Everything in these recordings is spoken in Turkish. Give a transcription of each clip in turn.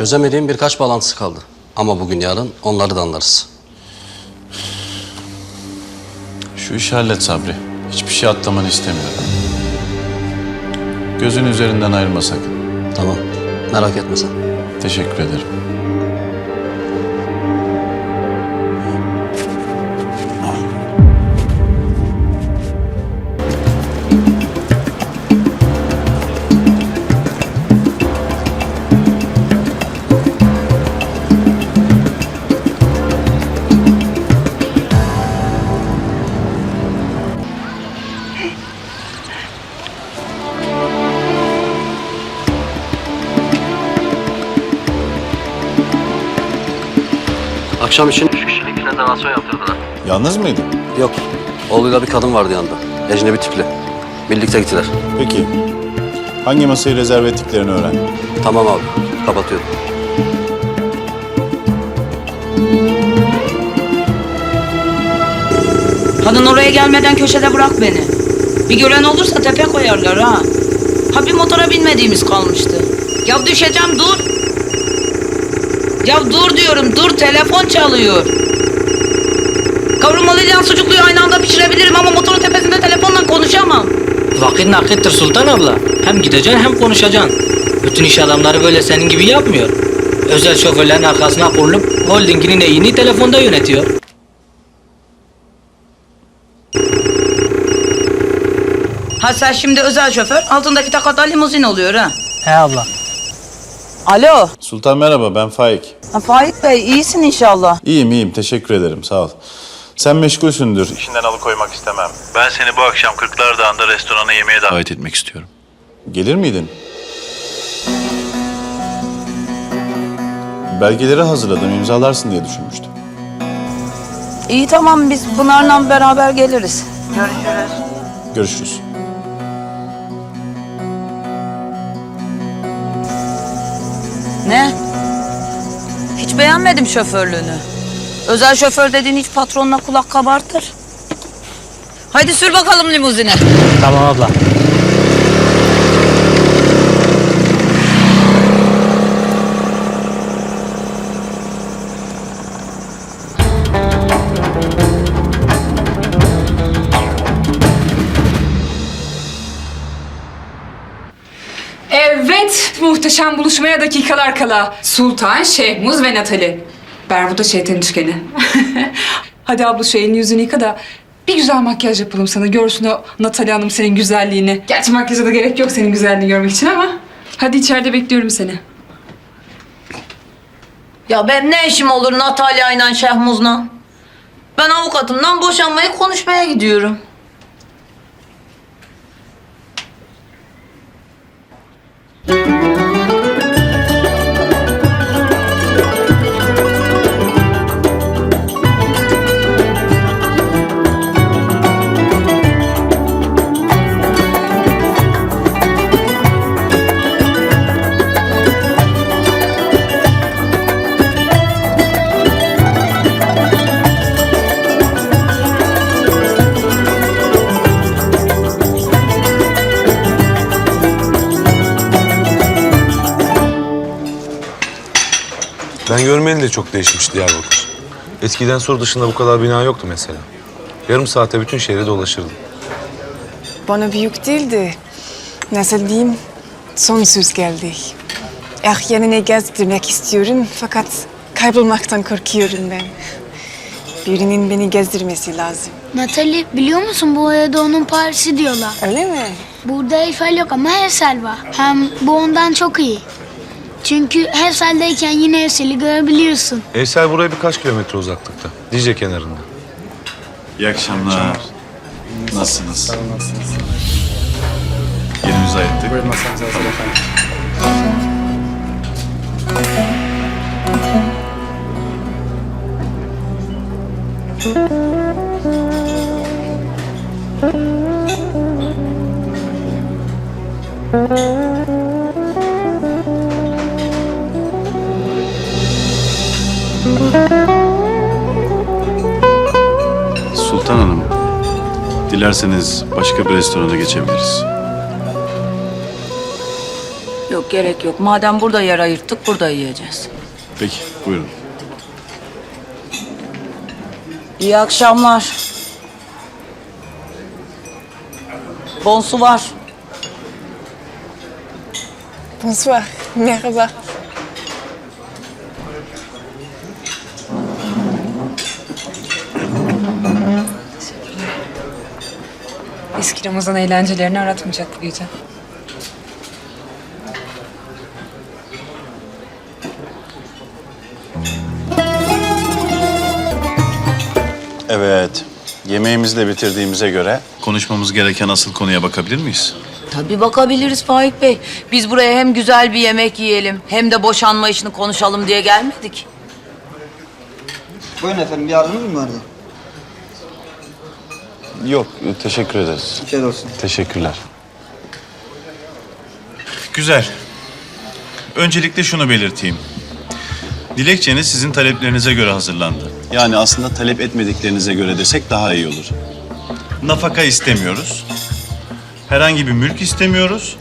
Çözemediğim birkaç bağlantısı kaldı. Ama bugün yarın onları da anlarız. Şu işi hallet Sabri. Hiçbir şey atlamanı istemiyorum. Gözün üzerinden ayırma sakın. Tamam. Merak etme sen. Teşekkür ederim. Akşam için üç kişilik rezervasyon yaptırdılar. Yalnız mıydın? Yok. Oğluyla bir kadın vardı yanında. Ecnebi tipli. Birlikte gittiler. Peki. Hangi masayı rezerve ettiklerini öğren. Tamam abi. Kapatıyorum. Kadın oraya gelmeden köşede bırak beni. Bir gören olursa tepe koyarlar ha. Ha bir motora binmediğimiz kalmıştı. Ya düşeceğim dur. Ya dur diyorum dur telefon çalıyor. Kavurmalıyla sucukluyu aynı anda pişirebilirim ama motorun tepesinde telefonla konuşamam. Vakit nakittir Sultan abla. Hem gideceksin hem konuşacaksın. Bütün iş adamları böyle senin gibi yapmıyor. Özel şoförlerin arkasına konulup holdinginin neyini telefonda yönetiyor. Ha sen şimdi özel şoför altındaki takata limuzin oluyor ha. He abla. Alo. Sultan merhaba ben Faik. Ha, Faik Bey iyisin inşallah. İyiyim iyiyim teşekkür ederim sağ ol. Sen meşgulsündür. İşinden alıkoymak istemem. Ben seni bu akşam Kırklar Dağı'nda restorana yemeğe davet etmek istiyorum. Gelir miydin? Belgeleri hazırladım imzalarsın diye düşünmüştüm. İyi tamam biz Pınar'la beraber geliriz. Görüşürüz. Görüşürüz. Ne? Hiç beğenmedim şoförlüğünü. Özel şoför dediğin hiç patronla kulak kabartır. Haydi sür bakalım limuzine. Tamam abla. Evet, muhteşem buluşmaya dakikalar kala. Sultan, Şehmuz ve Natali. Bermuda şeytan üçgeni. Hadi abla şu elini yüzünü yıka da bir güzel makyaj yapalım sana. Görsün o Natali Hanım senin güzelliğini. Gerçi makyaja da gerek yok senin güzelliğini görmek için ama. Hadi içeride bekliyorum seni. Ya benim ne işim olur Natalya ile Şehmuz'la? Ben avukatımdan boşanmayı konuşmaya gidiyorum. Ben görmeyeli de çok değişmiş Diyarbakır. Eskiden sur dışında bu kadar bina yoktu mesela. Yarım saate bütün şehri dolaşırdım. Bana büyük değildi. Nasıl diyeyim? Sonsuz geldi. Ah yanına gezdirmek istiyorum fakat kaybolmaktan korkuyorum ben. Birinin beni gezdirmesi lazım. Natalie biliyor musun bu arada onun Paris'i diyorlar. Öyle mi? Burada Eiffel yok ama Hersel var. Hem bu ondan çok iyi. Çünkü Hersel'deyken yine Eyfel'i görebiliyorsun. Eysel buraya birkaç kilometre uzaklıkta. Dicle kenarında. İyi akşamlar. Nasılsınız? Yerimizi ayırttık. Buyurun masanız hazır efendim. Dilerseniz başka bir restorana geçebiliriz. Yo yok gerek yok. Madem burada yer ayırttık burada yiyeceğiz. Peki buyurun. İyi akşamlar. Bonsu var. Bonsoir. Merhaba. Eski Ramazan eğlencelerini aratmayacak bu gece. Evet. Yemeğimizi de bitirdiğimize göre konuşmamız gereken asıl konuya bakabilir miyiz? Tabii bakabiliriz Faik Bey. Biz buraya hem güzel bir yemek yiyelim hem de boşanma işini konuşalım diye gelmedik. Buyurun efendim, bir yardımınız mı vardı? Yok, teşekkür ederiz. Şey olsun. Teşekkürler. Güzel. Öncelikle şunu belirteyim. Dilekçeniz sizin taleplerinize göre hazırlandı. Yani aslında talep etmediklerinize göre desek daha iyi olur. Nafaka istemiyoruz. Herhangi bir mülk istemiyoruz.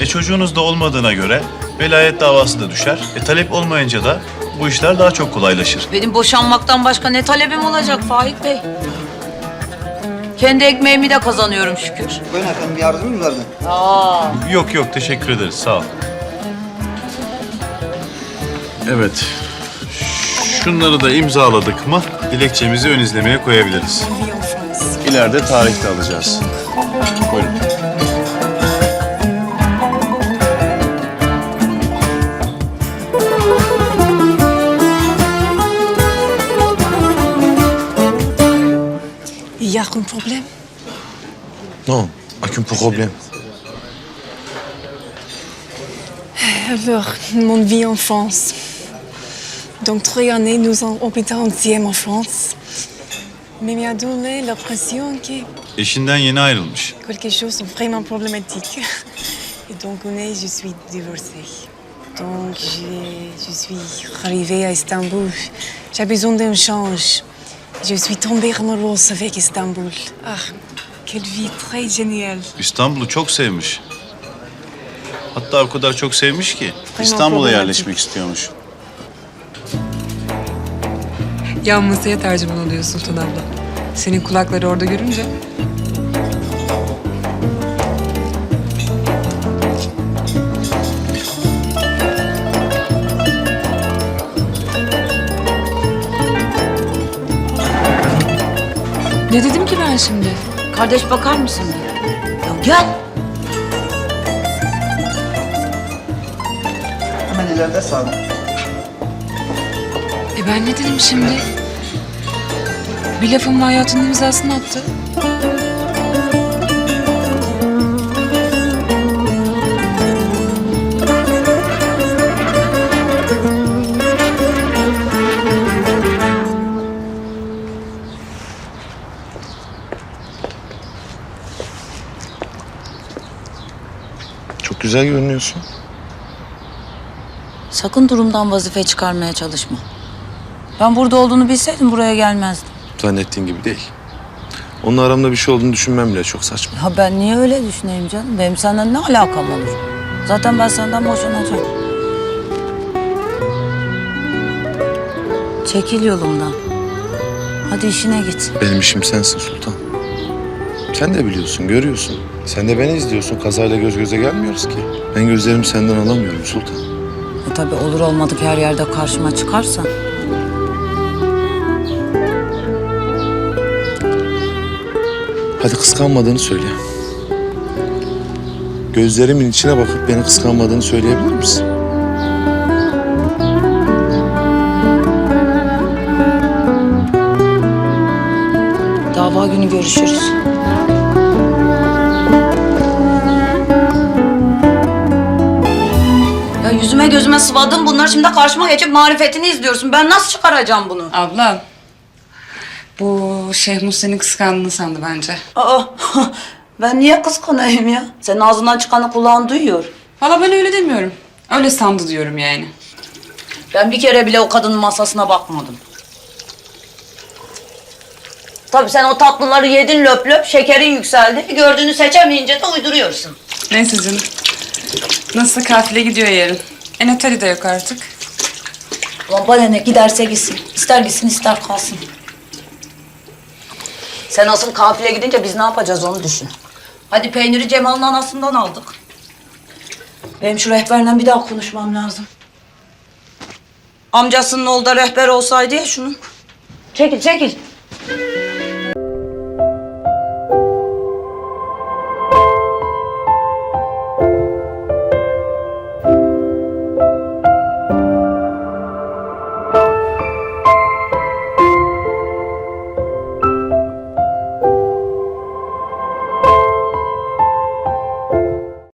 E çocuğunuz da olmadığına göre velayet davası da düşer. E talep olmayınca da bu işler daha çok kolaylaşır. Benim boşanmaktan başka ne talebim olacak Faik Bey? Kendi ekmeğimi de kazanıyorum şükür. Buyurun efendim, bir yardımınız vardı? Aa, Yok yok teşekkür ederiz sağ ol. Evet. Şunları da imzaladık mı dilekçemizi ön izlemeye koyabiliriz. İleride tarihte alacağız. Buyurun. Il y a un problème Non, aucun problème. Alors, mon vie en France. Donc, trois années, nous en ensemble en France. Mais m'a donné l'impression que Eşinden yeni ayrılmış. quelque chose est vraiment problématique. Et donc, on est, je suis divorcée. Donc, je, je suis arrivée à Istanbul. J'ai besoin d'un change. Je suis tombée amoureuse avec Istanbul. Ah, quelle vie très géniale. İstanbul'u çok sevmiş. Hatta o kadar çok sevmiş ki İstanbul'a yerleşmek istiyormuş. Yan masaya tercüman oluyor Sultan abla. Senin kulakları orada görünce. Ben şimdi? kardeş bakar mısın bir? Ya gel. Hemen ileride sağda. E ben ne dedim şimdi? Bir lafımla hayatının imzasını attı. Çok güzel görünüyorsun. Sakın durumdan vazife çıkarmaya çalışma. Ben burada olduğunu bilseydim buraya gelmezdim. Zannettiğin gibi değil. Onun aramda bir şey olduğunu düşünmem bile çok saçma. Ya ben niye öyle düşüneyim canım? Benim senden ne alakam olur? Zaten ben senden boşanacağım. Çekil yolumdan. Hadi işine git. Benim işim sensin Sultan. Sen de biliyorsun, görüyorsun. Sen de beni izliyorsun. Kazayla göz göze gelmiyoruz ki. Ben gözlerimi senden alamıyorum Sultan. E tabii olur olmadık her yerde karşıma çıkarsan. Hadi kıskanmadığını söyle. Gözlerimin içine bakıp beni kıskanmadığını söyleyebilir misin? Dava günü görüşürüz. Yüzüme gözüme sıvadın bunlar şimdi karşıma geçip marifetini izliyorsun. Ben nasıl çıkaracağım bunu? Abla. Bu Şehmus seni kıskandığını sandı bence. Aa, ben niye kıskanayım ya? Senin ağzından çıkanı kulağın duyuyor. Valla ben öyle demiyorum. Öyle sandı diyorum yani. Ben bir kere bile o kadının masasına bakmadım. Tabii sen o tatlıları yedin löp löp, şekerin yükseldi. Gördüğünü seçemeyince de uyduruyorsun. Neyse canım. Nasıl kafile gidiyor yarın? E Natali de yok artık. Ulan bana ne giderse gitsin. İster gitsin ister kalsın. Sen asıl kafile gidince biz ne yapacağız onu düşün. Hadi peyniri Cemal'ın anasından aldık. Benim şu rehberle bir daha konuşmam lazım. Amcasının oğlu da rehber olsaydı ya şunun. Çekil çekil.